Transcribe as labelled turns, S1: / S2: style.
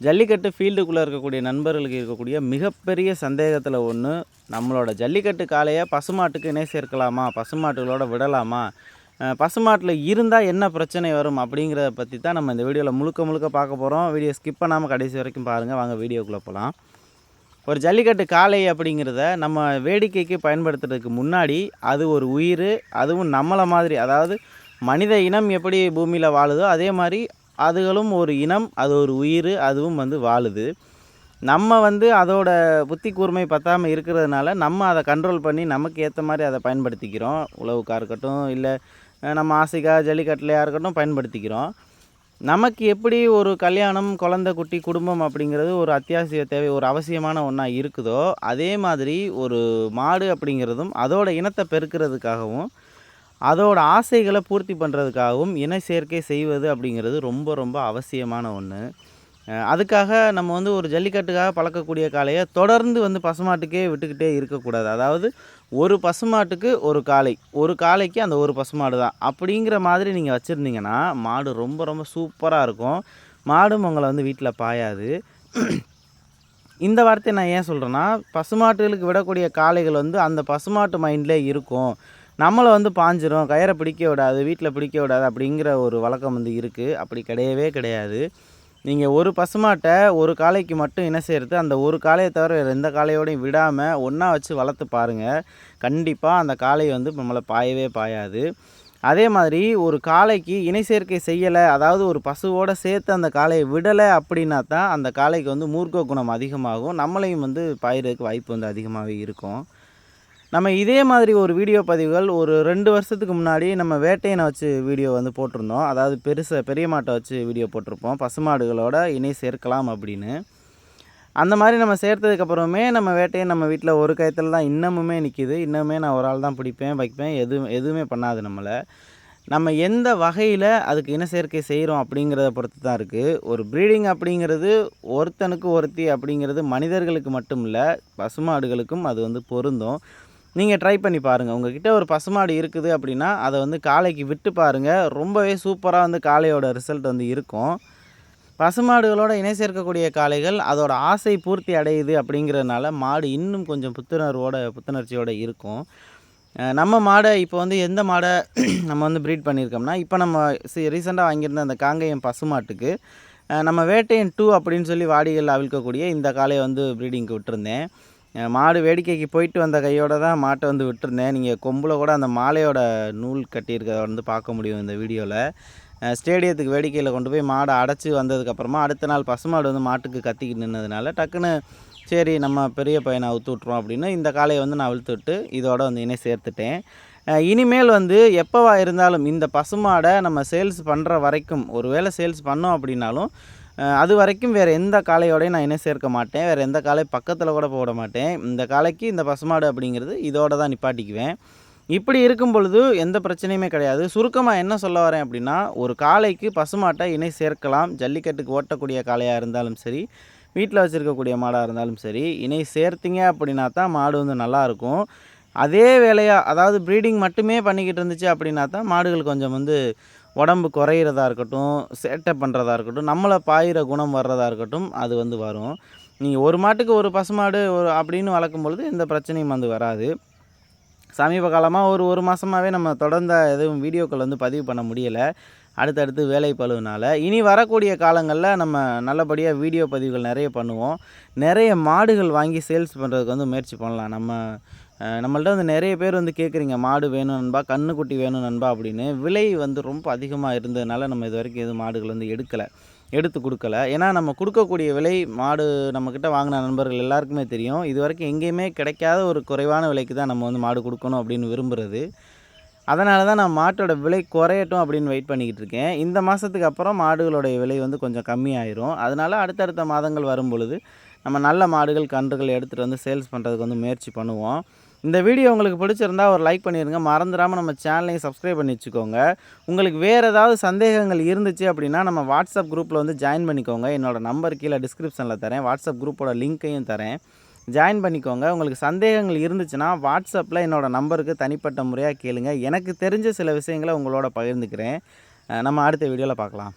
S1: ஜல்லிக்கட்டு ஃபீல்டுக்குள்ளே இருக்கக்கூடிய நண்பர்களுக்கு இருக்கக்கூடிய மிகப்பெரிய சந்தேகத்தில் ஒன்று நம்மளோட ஜல்லிக்கட்டு காளையை பசுமாட்டுக்கு இணை சேர்க்கலாமா? பசுமாட்டுகளோட விடலாமா? பசுமாட்டில் இருந்தால் என்ன பிரச்சனை வரும் அப்படிங்கிறத பற்றி தான் நம்ம இந்த வீடியோவில் முழுக்க முழுக்க பார்க்க போகிறோம் வீடியோ ஸ்கிப் பண்ணாமல் கடைசி வரைக்கும் பாருங்கள் வாங்க வீடியோக்குள்ளே போகலாம் ஒரு ஜல்லிக்கட்டு காளை அப்படிங்கிறத நம்ம வேடிக்கைக்கு பயன்படுத்துறதுக்கு முன்னாடி அது ஒரு உயிர் அதுவும் நம்மளை மாதிரி அதாவது மனித இனம் எப்படி பூமியில் வாழுதோ அதே மாதிரி அதுகளும் ஒரு இனம் அது ஒரு உயிர் அதுவும் வந்து வாழுது. நம்ம வந்து அதோட புத்தி கூர்மை பத்தாமல் இருக்கிறதுனால நம்ம அதை கண்ட்ரோல் பண்ணி நமக்கு ஏற்ற மாதிரி அதை பயன்படுத்திக்கிறோம். உழவுக்காக இருக்கட்டும் இல்லை நம்ம ஆசைக்காக ஜல்லிக்கட்டுலையாக இருக்கட்டும் பயன்படுத்திக்கிறோம். நமக்கு எப்படி ஒரு கல்யாணம் குழந்தை குட்டி குடும்பம் அப்படிங்கிறது ஒரு அத்தியாவசிய தேவை ஒரு அவசியமான ஒன்றா இருக்குதோ அதே மாதிரி ஒரு மாடு அப்படிங்கிறதும் அதோட இனத்தை பெருக்கிறதுக்காகவும் அதோட ஆசைகளை பூர்த்தி பண்ணுறதுக்காகவும் இன சேர்க்கை செய்வது அப்படிங்கிறது ரொம்ப ரொம்ப அவசியமான ஒன்று அதுக்காக நம்ம வந்து ஒரு ஜல்லிக்கட்டுக்காக பழக்கக்கூடிய காளையை தொடர்ந்து வந்து பசுமாட்டுக்கே விட்டுக்கிட்டே இருக்கக்கூடாது. அதாவது ஒரு பசுமாட்டுக்கு ஒரு காளை ஒரு காளைக்கு அந்த ஒரு பசுமாடு தான். அப்படிங்கிற மாதிரி நீங்கள் வச்சுருந்தீங்கன்னா மாடு ரொம்ப ரொம்ப சூப்பராக இருக்கும். மாடும் உங்களை வந்து வீட்டில் பாயாது. இந்த வார்த்தையை நான் ஏன் சொல்கிறேன்னா பசுமாட்டுகளுக்கு விடக்கூடிய காளைகள் வந்து அந்த பசுமாட்டு மைண்டில் இருக்கும். நம்மளை வந்து பாஞ்சிரும். கயிறை பிடிக்க விடாது வீட்டில் பிடிக்க விடாது அப்படிங்கிற ஒரு வழக்கம் வந்து இருக்குது அப்படி கிடையவே கிடையாது. நீங்கள் ஒரு பசுமாட்டை ஒரு காளைக்கு மட்டும் இணை சேர்த்து அந்த ஒரு காளையை தவிர வேறு எந்த காளையோடையும் விடாமல் ஒன்றா வச்சு வளர்த்து பாருங்கள் கண்டிப்பாக அந்த காளை வந்து நம்மளை பாயவே பாயாது. அதே மாதிரி ஒரு காளைக்கு இணை சேர்க்கை செய்யலை அதாவது ஒரு பசுவோடு சேர்த்து அந்த காளையை விடலை அப்படின்னா தான் அந்த காளைக்கு வந்து மூர்க்க குணம் அதிகமாகும். நம்மளையும் வந்து பாயிறதுக்கு வாய்ப்பு வந்து அதிகமாகவே இருக்கும். நம்ம இதே மாதிரி ஒரு வீடியோ பதிவுகள் ஒரு ரெண்டு வருஷத்துக்கு முன்னாடி நம்ம வேட்டையனை வச்சு வீடியோ வந்து போட்டிருந்தோம். அதாவது பெருசை பெரிய மாட்டை வச்சு வீடியோ போட்டிருப்போம். பசுமாடுகளோட இணை சேர்க்கலாம் அப்படின்னு. அந்த மாதிரி நம்ம சேர்த்ததுக்கப்புறமே நம்ம வேட்டையை நம்ம வீட்டில் ஒரு கயத்தில் தான் இன்னமுமே நிற்கிது இன்னமுமே நான் ஒரு ஆள் தான் பிடிப்பேன் வைப்பேன். எதுவும் எதுவுமே பண்ணாது நம்மளை. நம்ம எந்த வகையில் அதுக்கு இன சேர்க்கை செய்கிறோம் அப்படிங்கிறத பொறுத்து தான் இருக்குது ஒரு ப்ரீடிங் அப்படிங்கிறது ஒருத்தனுக்கு ஒருத்தி அப்படிங்கிறது மனிதர்களுக்கு மட்டும் இல்லை பசுமாடுகளுக்கும் அது வந்து பொருந்தும். நீங்கள் ட்ரை பண்ணி பாருங்கள் உங்ககிட்ட ஒரு பசுமாடு இருக்குது அப்படின்னா அதை வந்து காளைக்கு விட்டு பாருங்கள் ரொம்பவே சூப்பராக வந்து காளையோட ரிசல்ட் வந்து இருக்கும். பசுமாடுகளோட இணை சேர்க்கக்கூடிய காளைகள் அதோட ஆசை பூர்த்தி அடையுது அப்படிங்கிறதுனால மாடு இன்னும் கொஞ்சம் புத்துணர்வோட புத்துணர்ச்சியோடு இருக்கும். நம்ம மாடை இப்போ வந்து எந்த மாடை நம்ம வந்து ப்ரீட் பண்ணியிருக்கோம்னா இப்போ நம்ம ரீசெண்டாக வாங்கியிருந்த அந்த காங்கேயம் பசுமாட்டுக்கு நம்ம வேட்டையன் டூ அப்படின்னு சொல்லி வாடிகள் அவிழ்க்கக்கூடிய இந்த காளையை வந்து ப்ரீடிங்க்கு விட்டுருந்தேன். மாடு வேடிக்கைக்கு போயிட்டு வந்த கையோடு தான் மாட்டை வந்து விட்டுருந்தேன். நீங்கள் கொம்பில் கூட அந்த மாலையோட நூல் கட்டியிருக்கிறத வந்து பார்க்க முடியும் இந்த வீடியோவில் ஸ்டேடியத்துக்கு வேடிக்கையில் கொண்டு போய் மாடை அடைச்சி வந்ததுக்கப்புறமா அடுத்த நாள் பசுமாடு வந்து மாட்டுக்கு கத்திக்கிட்டு நின்னதுனால டக்குன்னு சரி நம்ம பெரிய பையனை அவுத்து விட்ருவோம் அப்படின்னு இந்த காளையை வந்து நான் அவிழ்த்து விட்டு இதோட வந்து இணை சேர்த்துட்டேன். இனிமேல் வந்து எப்போவா இருந்தாலும் இந்த பசுமாடை நம்ம சேல்ஸ் பண்ணுற வரைக்கும் ஒருவேளை சேல்ஸ் பண்ணோம் அப்படின்னாலும் அது வரைக்கும் வேறு எந்த காளையோடையும் நான் இணை சேர்க்க மாட்டேன். வேறு எந்த காளை பக்கத்தில் கூட போட மாட்டேன். இந்த காளைக்கு இந்த பசுமாடு அப்படிங்கிறது இதோட தான் நிப்பாட்டிக்குவேன். இப்படி இருக்கும் பொழுது எந்த பிரச்சனையுமே கிடையாது. சுருக்கமாக என்ன சொல்ல வரேன் அப்படின்னா ஒரு காளைக்கு பசுமாட்டை இணை சேர்க்கலாம். ஜல்லிக்கட்டுக்கு ஓட்டக்கூடிய காளையாக இருந்தாலும் சரி வீட்டில் வச்சுருக்கக்கூடிய மாடாக இருந்தாலும் சரி இணை சேர்த்திங்க அப்படின்னா தான் மாடு வந்து நல்லாயிருக்கும் அதே வேலையாக அதாவது ப்ரீடிங் மட்டுமே பண்ணிக்கிட்டு இருந்துச்சு அப்படின்னா தான் மாடுகள் கொஞ்சம் வந்து உடம்பு குறையிறதா இருக்கட்டும் சேட்டை பண்ணுறதா இருக்கட்டும் நம்மளை பாயிற குணம் வர்றதா இருக்கட்டும் அது வந்து வரும். நீங்கள் ஒரு மாட்டுக்கு ஒரு பசுமாடு ஒரு அப்படின்னு வளர்க்கும் பொழுது எந்த பிரச்சனையும் வந்து வராது. சமீப காலமாக ஒரு ஒரு மாதமாகவே நம்ம தொடர்ந்த எதுவும் வீடியோக்கள் வந்து பதிவு பண்ண முடியலை. அடுத்தடுத்து வேலை பழுவினால் இனி வரக்கூடிய காலங்களில் நம்ம நல்லபடியாக வீடியோ பதிவுகள் நிறைய பண்ணுவோம். நிறைய மாடுகள் வாங்கி சேல்ஸ் பண்ணுறதுக்கு வந்து முயற்சி பண்ணலாம். நம்ம நம்மள்ட்ட வந்து நிறைய பேர் வந்து கேட்குறீங்க மாடு வேணும் நண்பா கண்ணுக்குட்டி வேணும் நண்பா அப்படின்னு. விலை வந்து ரொம்ப அதிகமாக இருந்ததுனால நம்ம இது வரைக்கும் எதுவும் மாடுகள் வந்து எடுக்கலை எடுத்து கொடுக்கல. ஏன்னா நம்ம கொடுக்கக்கூடிய விலை மாடு நம்மக்கிட்ட வாங்கின நண்பர்கள் எல்லாருக்குமே தெரியும். இது வரைக்கும் எங்கேயுமே கிடைக்காத ஒரு குறைவான விலைக்கு தான் நம்ம வந்து மாடு கொடுக்கணும் அப்படின்னு விரும்புகிறது அதனால தான் நான் மாட்டோட விலை குறையட்டும் அப்படின்னு வெயிட் பண்ணிக்கிட்டு இருக்கேன். இந்த மாதத்துக்கு அப்புறம் மாடுகளுடைய விலை வந்து கொஞ்சம் கம்மியாயிரும். அதனால அடுத்தடுத்த மாதங்கள் வரும் பொழுது நம்ம நல்ல மாடுகள் கன்றுகள் எடுத்துகிட்டு வந்து சேல்ஸ் பண்ணுறதுக்கு வந்து முயற்சி பண்ணுவோம். இந்த வீடியோ உங்களுக்கு பிடிச்சிருந்தா ஒரு லைக் பண்ணிடுங்க மறந்துடாமல் நம்ம சேனலையும் சப்ஸ்கிரைப் பண்ணி வச்சுக்கோங்க. உங்களுக்கு வேறு ஏதாவது சந்தேகங்கள் இருந்துச்சு அப்படின்னா நம்ம வாட்ஸ்அப் குரூப்பில் வந்து ஜாயின் பண்ணிக்கோங்க. என்னோட நம்பர் கீழே டிஸ்கிரிப்ஷனில் தரேன். வாட்ஸ்அப் குரூப்போட லிங்க்கையும் தரேன். ஜாயின் பண்ணிக்கோங்க. உங்களுக்கு சந்தேகங்கள் இருந்துச்சுன்னா வாட்ஸ்அப்பில் என்னோட நம்பருக்கு தனிப்பட்ட முறையாக கேளுங்க. எனக்கு தெரிஞ்ச சில விஷயங்களை உங்களோட பகிர்ந்துக்கிறேன். நம்ம அடுத்த வீடியோவில் பார்க்கலாம்.